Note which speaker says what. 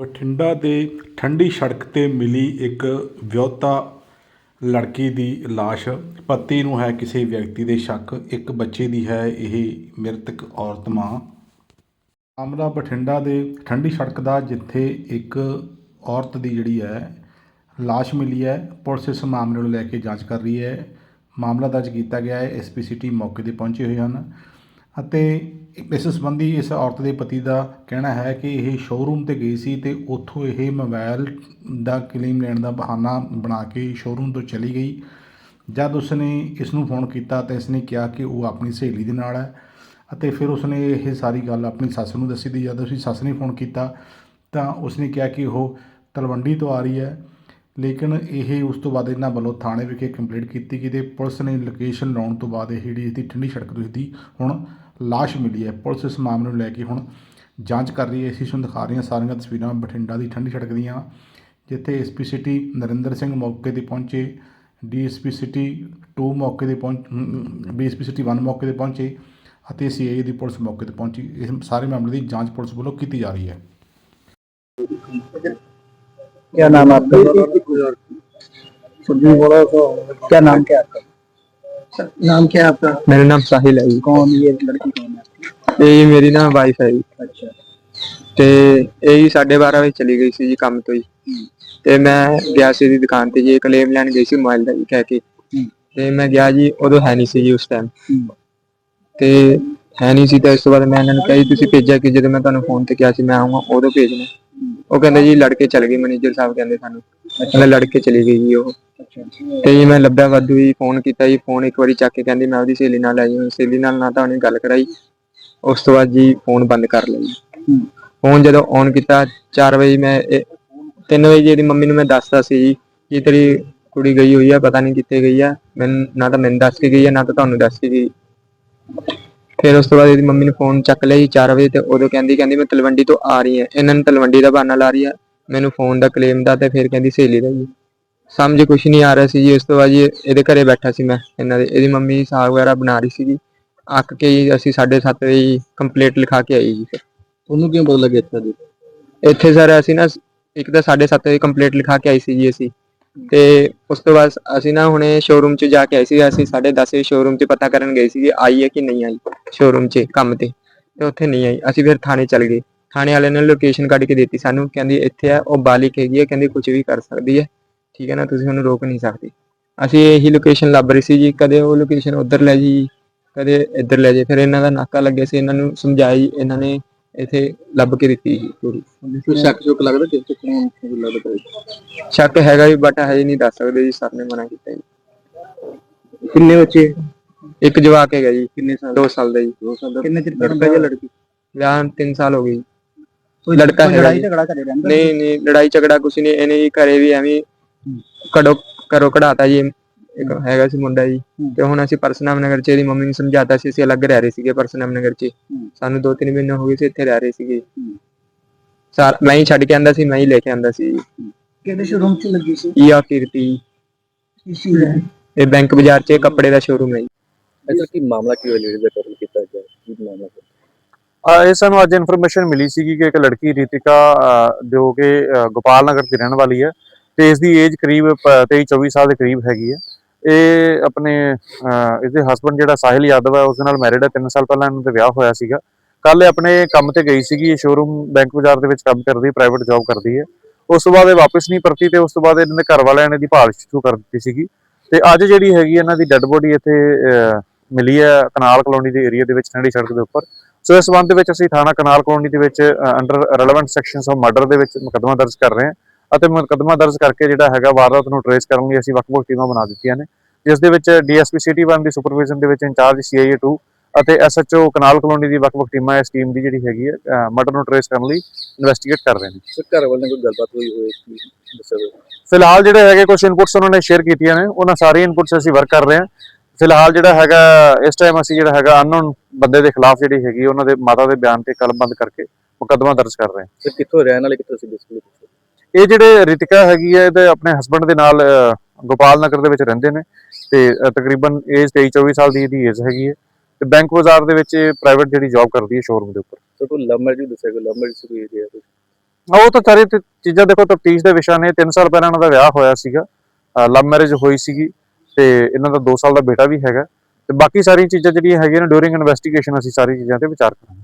Speaker 1: ਬਠਿੰਡਾ ਦੇ ਠੰਡੀ ਸੜਕ 'ਤੇ ਮਿਲੀ ਇੱਕ ਵਿਆਹੁਤਾ ਲੜਕੀ ਦੀ ਲਾਸ਼। ਪਤੀ ਨੂੰ ਹੈ ਕਿਸੇ ਵਿਅਕਤੀ ਦੇ ਸ਼ੱਕ। ਇੱਕ ਬੱਚੇ ਦੀ ਹੈ ਇਹ ਮ੍ਰਿਤਕ ਔਰਤ ਮਾਂ। ਮਾਮਲਾ ਬਠਿੰਡਾ ਦੇ ਠੰਡੀ ਸੜਕ ਦਾ, ਜਿੱਥੇ ਇੱਕ ਔਰਤ ਦੀ ਜਿਹੜੀ ਹੈ, ਲਾਸ਼ ਮਿਲੀ ਹੈ। ਪੁਲਿਸ ਇਸ ਮਾਮਲੇ ਨੂੰ ਲੈ ਕੇ ਜਾਂਚ ਕਰ ਰਹੀ ਹੈ। ਮਾਮਲਾ ਦਰਜ ਕੀਤਾ ਗਿਆ ਹੈ। ਐਸਪੀ ਸਿਟੀ ਮੌਕੇ ਤੇ ਪਹੁੰਚੇ ਹੋਏ ਹਨ। ਅਤੇ ਇਸ ਸੰਬੰਧੀ ਇਸ ਔਰਤ ਦੇ ਪਤੀ ਦਾ ਕਹਿਣਾ ਹੈ ਕਿ ਇਹ ਸ਼ੋਅਰੂਮ ਤੇ ਗਈ ਸੀ ਅਤੇ ਉੱਥੋਂ ਇਹ ਮੋਬਾਈਲ ਦਾ ਕਲੇਮ ਲੈਣ ਦਾ ਬਹਾਨਾ ਬਣਾ ਕੇ ਸ਼ੋਅਰੂਮ ਤੋਂ ਚਲੀ ਗਈ। ਜਦ ਉਸਨੇ ਇਸ ਨੂੰ ਫੋਨ ਕੀਤਾ ਤਾਂ ਇਸਨੇ ਕਿਹਾ ਕਿ ਉਹ ਆਪਣੀ ਸਹੇਲੀ ਦੇ ਨਾਲ ਹੈ ਅਤੇ ਫਿਰ ਉਸਨੇ ਇਹ ਸਾਰੀ ਗੱਲ ਆਪਣੀ ਸੱਸ ਨੂੰ ਦੱਸੀ ਦੀ ਜਦ ਉਸਦੀ ਸੱਸ ਨੇ ਫੋਨ ਕੀਤਾ ਤਾਂ ਉਸਨੇ ਕਿਹਾ ਕਿ ਉਹ ਤਲਵੰਡੀ ਤੋਂ ਆ ਰਹੀ ਹੈ। ਲੇਕਿਨ ਇਹ ਉਸ ਤੋਂ ਬਾਅਦ ਇਹਨਾਂ ਵੱਲੋਂ ਥਾਣੇ ਵਿਖੇ ਕੰਪਲੇਂਟ ਕੀਤੀ ਗਈ ਤੇ ਪੁਲਿਸ ਨੇ ਲੋਕੇਸ਼ਨ ਲਾਉਣ ਤੋਂ ਬਾਅਦ ਇਹ ਜਿਹੜੀ ਇਸਦੀ ਠੰਡੀ ਸੜਕ ਤੋਂ ਇਸਦੀ ਹੁਣ ਲਾਸ਼ ਮਿਲੀ ਹੈ ਪੁਲਿਸ ਇਸ ਮਾਮਲੇ ਨੂੰ ਲੈ ਕੇ ਹੁਣ ਜਾਂਚ ਕਰ ਰਹੀ ਹੈ ਅਸੀਂ ਤੁਹਾਨੂੰ ਦਿਖਾ ਰਹੀਆਂ ਸਾਰੀਆਂ ਤਸਵੀਰਾਂ ਬਠਿੰਡਾ ਦੀ ਠੰਡੀ ਸੜਕ ਦੀਆਂ ਜਿੱਥੇ ਐਸਪੀ ਸਿਟੀ ਨਰਿੰਦਰ ਸਿੰਘ ਮੌਕੇ ਤੇ ਪਹੁੰਚੇ ਡੀਐਸਪੀ ਸਿਟੀ 2 ਮੌਕੇ ਤੇ ਪਹੁੰਚ ਡੀਐਸਪੀ ਸਿਟੀ 1 ਮੌਕੇ ਤੇ ਪਹੁੰਚੇ ਅਤੇ ਸੀਆਈਏ ਦੀ ਪੁਲਿਸ ਮੌਕੇ ਤੇ ਪਹੁੰਚੀ ਇਸ ਸਾਰੇ ਮਾਮਲੇ ਦੀ ਜਾਂਚ ਪੁਲਿਸ ਵੱਲੋਂ ਕੀਤੀ ਜਾ ਰਹੀ ਹੈ
Speaker 2: क्या नाम है आपका सुधी बोलो तो क्या नाम क्या है आपका नाम क्या है आपका
Speaker 3: मेरा नाम साहिल है जी
Speaker 2: कौन ये लड़की कौन है
Speaker 3: ਇਹ ਜੀ ਮੇਰੀ ਨਾ ਵਾਈਫ ਹੈ ਜੀ
Speaker 2: अच्छा
Speaker 3: ਤੇ ਇਹ ਜੀ 12:30 ਵਜੇ ਚਲੀ ਗਈ ਸੀ ਜੀ ਕੰਮ ਤੋਂ ਜੀ ਤੇ ਮੈਂ ਗਿਆ ਸੀ ਦੀ ਦੁਕਾਨ ਤੇ ਜੀ ਕਲੇਮ ਲੈਣ ਗਈ ਸੀ ਮੋਬਾਈਲ ਦਾ ਜੀ ਕਹਿ ਕੇ
Speaker 2: ਹੂੰ।
Speaker 3: ਤੇ ਮੈਂ ਗਿਆ ਜੀ ਉਦੋਂ ਹੈ ਨਹੀਂ ਸੀ ਜੀ ਉਸ ਟਾਈਮ
Speaker 2: ਹੂੰ।
Speaker 3: ਤੇ ਹੈ ਨਹੀਂ ਸੀ ਤਾਂ ਇਸ ਤੋਂ ਬਾਅਦ ਮੈਂ ਇਹਨਾਂ ਨੂੰ ਕਿਹਾ ਜੀ ਤੁਸੀਂ ਭੇਜਿਆ ਕਿ ਜਦੋਂ ਮੈਂ ਤੁਹਾਨੂੰ ਫੋਨ ਤੇ ਕਿਹਾ ਸੀ ਮੈਂ ਆਉਂਗਾ ਉਦੋਂ ਭੇਜਣਾ ਉਹ ਕਹਿੰਦੇ ਜੀ ਲੜਕੇ ਚਲ ਗਈ ਮੈਨੇਜਰ ਸਾਹਿਬ ਕਹਿੰਦੇ ਸਾਨੂੰ। ਕਹਿੰਦੇ ਲੜਕੇ ਚਲੀ ਗਈ ਜੀ ਉਹ। ਤੇ ਜੀ ਮੈਂ ਲੱਭਿਆ ਵਾਧੂ ਜੀ ਫੋਨ ਕੀਤਾ ਜੀ ਫੋਨ ਇੱਕ ਵਾਰੀ ਚੱਕ ਕੇ ਕਹਿੰਦੀ ਮੈਂ ਉਹਦੀ ਸਹੇਲੀ ਨਾਲ ਆਈ ਹਾਂ ਸਹੇਲੀ ਨਾਲ ਨਾ ਤਾਂ ਉਹਨੇ ਗੱਲ ਕਰਾਈ। ਉਸ ਤੋਂ ਬਾਅਦ ਜੀ ਫੋਨ ਬੰਦ ਕਰ
Speaker 2: ਲਈ
Speaker 3: ਫੋਨ ਜਦੋਂ ਔਨ ਕੀਤਾ 4 ਵਜੇ ਮੈਂ 3 ਵਜੇ ਜਿਹੜੀ ਮੰਮੀ ਨੂੰ ਮੈਂ ਦੱਸਦਾ ਸੀ ਜੀ, ਕਿ ਤੇਰੀ ਕੁੜੀ ਗਈ ਹੋਈ ਆ, ਪਤਾ ਨਹੀਂ ਕਿੱਥੇ ਗਈ ਆ। ਮੈਂ, ਨਾ ਤਾਂ ਮੈਨੂੰ ਦੱਸ ਕੇ ਗਈ ਆ, ਨਾ ਤਾਂ ਤੁਹਾਨੂੰ ਦੱਸ ਕੇ ਗਈ। ਫਿਰ ਉਸ ਤੋਂ ਬਾਅਦ ਇਹਦੀ ਮੰਮੀ ਨੇ ਫੋਨ ਚੱਕ ਲਿਆ ਜੀ 4 ਵਜੇ ਤੇ ਉਦੋਂ ਕਹਿੰਦੀ ਕਹਿੰਦੀ ਮੈਂ ਤਲਵੰਡੀ ਤੋਂ ਆ ਰਹੀ ਹਾਂ। ਇਹਨਾਂ ਨੇ ਤਲਵੰਡੀ ਦਾ ਬਹਾਨਾ ਲਾ ਰਹੀ ਆ। ਮੈਨੂੰ ਫੋਨ ਦਾ ਕਲੇਮ ਦਾ ਤੇ ਫਿਰ ਕਹਿੰਦੀ ਸਹੇਲੀ ਦਾ ਜੀ। ਸਮਝ ਕੁਛ ਨਹੀਂ ਆ ਰਿਹਾ ਸੀ ਜੀ। ਉਸ ਤੋਂ ਬਾਅਦ ਜੀ ਇਹਦੇ ਘਰੇ ਬੈਠਾ ਸੀ ਮੈਂ ਇਹਨਾਂ ਦੇ। ਇਹਦੀ ਮੰਮੀ ਸਾਗ ਵਗੈਰਾ ਬਣਾ ਰਹੀ ਸੀਗੀ। ਅੱਕ ਕੇ ਜੀ ਅਸੀਂ 7:30 ਵਜੇ ਕੰਪਲੀਟ ਲਿਖਾ ਕੇ ਆਈ ਜੀ ਫਿਰ।
Speaker 2: ਉਹਨੂੰ ਕਿਉਂ ਪਤਾ ਲੱਗਿਆ ਇੱਥੇ
Speaker 3: ਇੱਥੇ ਸਰ ਅਸੀਂ ਨਾ ਇੱਕ ਤਾਂ 7:30 ਵਜੇ ਕੰਪਲੀਟ ਲਿਖਾ ਕੇ ਆਈ ਸੀ ਜੀ ਅਸੀਂ। ਤੇ ਉਸ ਤੋਂ ਬਾਅਦ ਅਸੀਂ ਨਾ ਹੁਣੇ ਸ਼ੋਰੂਮ 'ਚ ਜਾ ਕੇ ਆਏ ਸੀ, ਅਸੀਂ 10:30 ਵਜੇ ਸ਼ੋਰੂਮ 'ਚ ਪਤਾ ਕਰਨ ਗਏ ਸੀ ਕਿ ਆਈ ਹੈ ਕਿ ਨਹੀਂ ਆਈ ਸ਼ੋਰੂਮ 'ਚ ਕੰਮ ਤੇ ਤੇ ਉੱਥੇ ਨਹੀਂ ਆਈ। ਅਸੀਂ ਫਿਰ ਥਾਣੇ ਚੱਲ ਗਏ। ਥਾਣੇ ਵਾਲੇ ਨੇ ਲੋਕੇਸ਼ਨ ਕੱਢ ਕੇ ਦਿੱਤੀ ਸਾਨੂੰ, ਕਹਿੰਦੀ ਇੱਥੇ ਆ, ਉਹ ਬਾਲਿਕ ਹੈਗੀ ਹੈ ਕਹਿੰਦੀ ਕੁਝ ਵੀ ਕਰ ਸਕਦੀ ਹੈ। ਠੀਕ ਹੈ ਨਾ, ਤੁਸੀਂ ਉਹਨੂੰ ਰੋਕ ਨਹੀਂ ਸਕਦੇ। ਅਸੀਂ ਇਹੀ ਲੋਕੇਸ਼ਨ ਲੱਭ ਰਹੀ ਸੀ ਜੀ, ਕਦੇ ਉਹ ਲੋਕੇਸ਼ਨ ਉਧਰ ਲੈ ਜੀ ਕਦੇ ਇੱਧਰ ਲੈ ਜੇ ਫਿਰ ਇਹਨਾਂ ਦਾ ਨਾਕਾ ਲੱਗਿਆ ਸੀ, ਇਹਨਾਂ ਨੂੰ ਸਮਝਾਈ, ਇਹਨਾਂ ਨੇ ਇੱਥੇ ਲੱਭ ਕੇ ਦਿੱਤੀ ਜੀ ਪੂਰੀ।
Speaker 2: ਕੋਈ ਸ਼ੱਕ ਸ਼ੁਕ ਲੱਗਦਾ ਕਿ ਇੱਥੇ ਕੌਣ ਕੋਈ ਲੱਗਦਾ ਹੈ
Speaker 3: ਸ਼ੱਕ ਹੈਗਾ ਵੀ ਬਟ ਹਜੇ ਨਹੀਂ ਦੱਸ ਸਕਦੇ ਜੀ ਸਰ ਨੇ ਮਨਾ ਕੀਤਾ ਜੀ।
Speaker 2: ਕਿੰਨੇ ਬੱਚੇ?
Speaker 3: ਇੱਕ ਜਵਾਕ ਹੈਗਾ ਜੀ
Speaker 2: ਕਿੰਨੇ ਸਾਲ
Speaker 3: 2 ਸਾਲ ਦਾ ਜੀ।
Speaker 2: ਦੋ ਸਾਲ ਦਾ ਕਿੰਨੇ ਚਿਰ ਲੜਕਾ ਜਾਂ ਲੜਕੀ?
Speaker 3: ਵਿਆਹ 3 ਸਾਲ ਹੋ ਗਏ ਜੀ।
Speaker 2: ਕੋਈ
Speaker 3: ਲੜਕਾ ਹੈਗਾ
Speaker 2: ਲੜਾਈ
Speaker 3: ਜੀ।
Speaker 2: ਝਗੜਾ ਕਰੇ ਰਹਿੰਦਾ?
Speaker 3: ਨਹੀਂ ਨਹੀਂ ਲੜਾਈ ਝਗੜਾ ਕੁਛ ਨਹੀਂ ਇਹਨੇ ਜੀ ਘਰੇ ਵੀ ਐਵੇਂ ਕੜੋ ਕਰੋ ਕਢਾਤਾ ਜੀ। ਇੱਕ ਹੈਗਾ ਸੀ ਮੁੰਡਾ ਜੀ। ਤੇ ਹੁਣ ਅਸੀਂ ਪਰਸਨਾਮ ਨਗਰ ਚ ਇਹਦੀ ਮੰਮੀ ਨੂੰ ਸਮਝਾਤਾ ਸੀ ਅਸੀਂ ਅਲੱਗ ਰਹਿ ਰਹੇ ਸੀਗੇ ਪਰਸਨਾਮ ਨਗਰ ਚ। ਸਾਨੂੰ 2-3 ਮਹੀਨੇ ਹੋ ਗਏ ਸੀ ਇੱਥੇ ਰਹਿ ਰਹੇ ਸੀਗੇ। ਸਾਰ ਮੈਂ ਹੀ ਛੱਡ ਕੇ ਆਂਦਾ ਸੀ ਮੈਂ ਹੀ ਲੈ ਕੇ ਆਂਦਾ ਸੀ
Speaker 2: ਕਿਹੜੇ ਸ਼ੋਰੂਮ 'ਚ ਲੱਗੀ ਸੀ?
Speaker 3: ਈਆ ਕੀਰਤੀ
Speaker 2: ਇਸੀ ਹੈ।
Speaker 3: ਇਹ ਬੈਂਕ ਬਾਜ਼ਾਰ 'ਚ ਕੱਪੜੇ ਦਾ ਸ਼ੋਰੂਮ ਹੈ ਜੀ।
Speaker 2: ਅੱਛਾ ਕੀ ਮਾਮਲਾ ਕੀ ਹੋਇਆ ਲੇਡੀ ਦਾ ਕਤਲ ਕੀਤਾ ਗਿਆ? ਕੀ ਮਾਮਲਾ
Speaker 4: ਆ ਇਹ ਸਾਨੂੰ ਅੱਜ ਇਨਫੋਰਮੇਸ਼ਨ ਮਿਲੀ ਸੀਗੀ ਕਿ ਇੱਕ ਲੜਕੀ ਰੀਤਿਕਾ ਜੋ ਕਿ ਗੋਪਾਲ ਨਗਰ ਦੀ ਰਹਿਣ ਵਾਲੀ ਹੈ ਤੇ ਇਸ ਦੀ ਏਜ ਕਰੀਬ 23 24 ਸਾਲ ਦੇ ਕਰੀਬ ਹੈਗੀ ਹੈ। ਇਹ ਆਪਣੇ ਇਹਦੇ ਹਸਬੰਡ ਜਿਹੜਾ ਸਾਹਿਲ ਯਾਦਵ ਹੈ, ਉਸ ਨਾਲ ਮੈਰਿਡ ਹੈ 3 ਸਾਲ ਪਹਿਲਾਂ ਇਹਨਾਂ ਦਾ ਵਿਆਹ ਹੋਇਆ ਸੀਗਾ। ਕੱਲ ਇਹ ਆਪਣੇ ਕੰਮ ਤੇ ਗਈ ਸੀਗੀ, ਇਹ ਸ਼ੋਰੂਮ ਬੈਂਕ ਬਾਜ਼ਾਰ ਦੇ ਵਿੱਚ ਕੰਮ ਕਰਦੀ ਹੈ ਪ੍ਰਾਈਵੇਟ ਜੌਬ ਕਰਦੀ ਹੈ। ਉਸ ਤੋਂ ਬਾਅਦ ਇਹ ਵਾਪਸ ਨਹੀਂ ਪਰਤੀ ਤੇ ਉਸ ਤੋਂ ਬਾਅਦ ਇਹਨਾਂ ਦੇ ਘਰ ਵਾਲਿਆਂ ਨੇ ਦੀ ਭਾਲ ਸ਼ੁਰੂ ਕਰ ਦਿੱਤੀ ਸੀਗੀ। ਤੇ ਅੱਜ ਜਿਹੜੀ ਹੈਗੀ ਇਹਨਾਂ ਦੀ ਡੈੱਡ ਬੋਡੀ ਇੱਥੇ ਮਿਲੀ ਹੈ ਕਨਾਲ ਕਲੋਨੀ ਦੇ ਏਰੀਆ ਦੇ ਵਿੱਚ ਠੰਡੀ ਸੜਕ ਦੇ ਉੱਪਰ। ਸੋ ਇਸ ਸੰਬੰਧ ਦੇ ਵਿੱਚ ਅਸੀਂ ਥਾਣਾ ਕਨਾਲ ਕਲੋਨੀ ਦੇ ਵਿੱਚ under relevant sections of murder ਦੇ ਵਿੱਚ ਮੁਕੱਦਮਾ ਦਰਜ ਕਰ ਰਹੇ ਹਾਂ। ਅਤੇ ਮੁਕੱਦਮਾ ਦਰਜ ਕਰਕੇ ਜਿਹੜਾ ਹੈਗਾ ਵਾਰਦਾਤ ਨੂੰ ਟਰੇਸ ਕਰਨ ਲਈ ਅਸੀਂ ਵੱਖ-ਵੱਖ ਟੀਮਾਂ ਬਣਾ ਦਿੱਤੀਆਂ ਨੇ ਜਿਸ ਦੇ ਵਿੱਚ ਡੀਐਸਪੀ ਸਿਟੀ 1 ਦੀ ਸੁਪਰਵਿਜ਼ਨ ਦੇ ਵਿੱਚ ਇੰਚਾਰਜ ਸੀਆਈਏ 2 ਅਤੇ ਐਸਐਚਓ ਕਨਾਲ ਕਲੋਨੀ ਦੀ ਵੱਖ-ਵੱਖ ਟੀਮਾਂ ਇਸ ਟੀਮ ਦੀ ਜਿਹੜੀ ਹੈਗੀ ਹੈ ਮਰਡਰ ਨੂੰ ਟਰੇਸ ਕਰਨ ਲਈ ਇਨਵੈਸਟੀਗੇਟ ਕਰ ਰਹੇ ਨੇ।
Speaker 2: ਸਰ ਘਰ ਵਾਲਿਆਂ ਨਾਲ ਕੋਈ ਗੱਲਬਾਤ ਹੋਈ ਦੱਸਿਆ ਜਾਵੇ?
Speaker 4: ਫਿਲਹਾਲ ਜਿਹੜੇ ਹੈਗੇ ਕੁਝ ਇਨਪੁਟਸ ਉਹਨਾਂ ਨੇ ਸ਼ੇਅਰ ਕੀਤੀਆਂ ਨੇ ਉਹਨਾਂ ਸਾਰੀ ਇਨਪੁਟਸ ਅਸੀਂ ਵਰਕ ਕਰ ਰਹੇ ਹਾਂ। ਫਿਲਹਾਲ ਜਿਹੜਾ ਹੈਗਾ ਇਸ ਟਾਈਮ ਅਸੀਂ ਜਿਹੜਾ ਹੈਗਾ ਅਨਨੋਨ ਬੰਦੇ ਦੇ ਖਿਲਾਫ ਜਿਹੜੀ ਹੈਗੀ ਉਹਨਾਂ ਦੇ ਮਾਤਾ ਦੇ ਬਿਆਨ ਤੇ ਕਲਮਬੰਦ ਕਰਕੇ ਮੁਕੱਦਮਾ ਦਰਜ ਕਰ ਰਹੇ ਹਾਂ।
Speaker 2: ਸਰ ਕਿੱਥੋਂ ਰਹਿਣ ਵਾਲੇ ਕਿੱਥੋਂ ਸੀ ਬੇਸਿਕਲੀ
Speaker 4: ਇਹ ਜਿਹੜੇ ਰਿਤਿਕਾ ਹੈਗੀ ਹੈ ਇਹਦੇ ਆਪਣੇ ਹਸਬੰਡ ਦੇ ਨਾਲ ਗੋਪਾਲ ਨਗਰ ਦੇ ਵਿੱਚ ਰਹਿੰਦੇ ਨੇ ਤੇ ਤਕਰੀਬਨ ਏਜ 23 24 ਸਾਲ ਦੀ ਇਹਦੀ ਏਜ ਹੈਗੀ ਹੈ ਤੇ ਬੈਂਕ ਬਾਜ਼ਾਰ ਦੇ ਵਿੱਚ ਪ੍ਰਾਈਵੇਟ ਜਿਹੜੀ ਜੌਬ ਕਰਦੀ ਹੈ ਸ਼ੋਰੂਮ ਦੇ ਉੱਪਰ।
Speaker 2: ਸਰ ਕੋਈ ਲਵ ਮੈਰਿਜ ਦੱਸਿਆ ਕੋਈ ਲਵ ਮੈਰਿਜ ਕੋਈ ਏਰੀਆ
Speaker 4: ਹਾਂ, ਉਹ ਤਾਂ ਸਾਰੀ ਤੇ ਚੀਜ਼ਾਂ ਦੇਖੋ ਤਫਤੀਸ਼ ਦੇ ਵਿਸ਼ਾ ਨੇ 3 ਸਾਲ ਪਹਿਲਾਂ ਇਹਨਾਂ ਦਾ ਵਿਆਹ ਹੋਇਆ ਸੀਗਾ ਲਵ ਮੈਰਿਜ ਹੋਈ ਸੀਗੀ ਤੇ ਇਹਨਾਂ ਦਾ 2 ਸਾਲ ਦਾ ਬੇਟਾ ਵੀ ਹੈਗਾ ਤੇ ਬਾਕੀ ਸਾਰੀ ਚੀਜ਼ਾਂ ਜਿਹੜੀਆਂ ਹੈਗੀਆਂ ਨੇ ਡਿਊਰਿੰਗ ਇਨਵੈਸਟੀਗੇਸ਼ਨ ਅਸੀਂ ਸਾਰੀ ਚੀਜ਼ਾਂ ਤੇ ਵਿਚਾਰ ਕਰਾਂਗੇ।